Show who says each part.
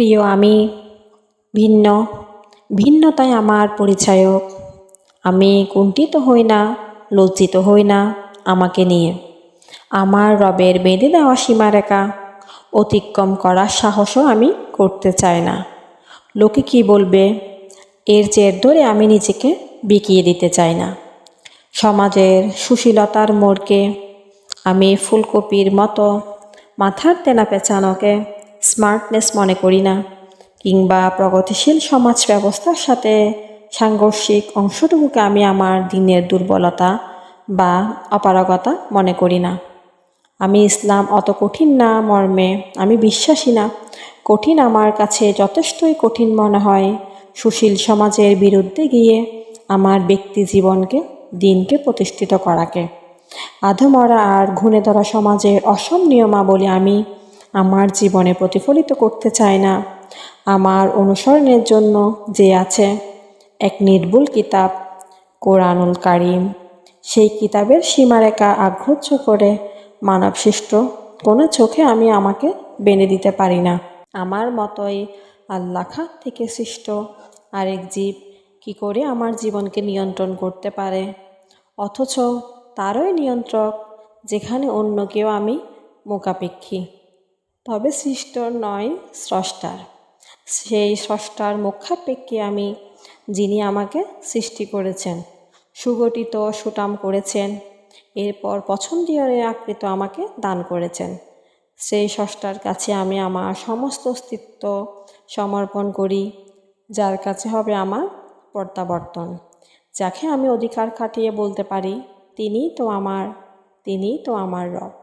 Speaker 1: প্রিয়, আমি ভিন্ন। ভিন্নতায় আমার পরিচায়ক। আমি কুণ্ঠিত হই না, লজ্জিত হই না আমাকে নিয়ে। আমার রবের বেঁধে দেওয়া সীমারেখা অতিক্রম করার সাহসও আমি করতে চাই না। লোকে কি বলবে? এর জের ধরে আমি নিজেকে বিকিয়ে দিতে চাই না। সমাজের সুশীলতার মোড়কে আমি ফুলকপির মতো মাথার তেনা পেঁচানোকে স্মার্টনেস মনে করি না, কিংবা প্রগতিশীল সমাজ ব্যবস্থার সাথে সাংঘর্ষিক অংশটুকুকে আমি আমার দিনের দুর্বলতা বা অপারগতা মনে করি না। আমি ইসলাম অত কঠিন না মর্মে, আমি বিশ্বাসী না। কঠিন আমার কাছে যথেষ্টই কঠিন মনে হয়। সুশীল সমাজের বিরুদ্ধে গিয়ে আমার ব্যক্তি জীবনকে, দিনকে প্রতিষ্ঠিত করাকে। আধমরা আর ঘুণে ধরা সমাজের অসম নিয়মাবলী আমি আমার জীবনে প্রতিফলিত করতে চাই না। আমার অনুসরণের জন্য যে আছে, এক নির্ভুল কিতাব, কোরআনুল কারিম। সেই কিতাবের সীমারেখা আগ্রহ্য করে মানবসৃষ্ট কোনো চোখে আমি আমাকে বেঁধে দিতে পারি না। আমার মতোই আল্লাখা থেকে সৃষ্ট আরেক জীব কি করে আমার জীবনকে নিয়ন্ত্রণ করতে পারে? অথচ তারই নিয়ন্ত্রক যেখানে অন্য কেউ আমি মোকাপেক্ষী তবে সৃষ্ট নয় স্রষ্টার। সেই স্রষ্টার মুখাপেক্ষী আমি, যিনি আমাকে সৃষ্টি করেছেন, সুগঠিত সুটাম করেছেন, এরপর পছন্দীয় আকৃত আমাকে দান করেছেন। সেই স্রষ্টার কাছে আমি আমার সমস্ত অস্তিত্ব সমর্পণ করি, যার কাছে হবে আমার প্রত্যাবর্তন। যাকে আমি অধিকার খাটিয়ে বলতে পারি, তিনিই তো আমার, তিনিই তো আমার রব।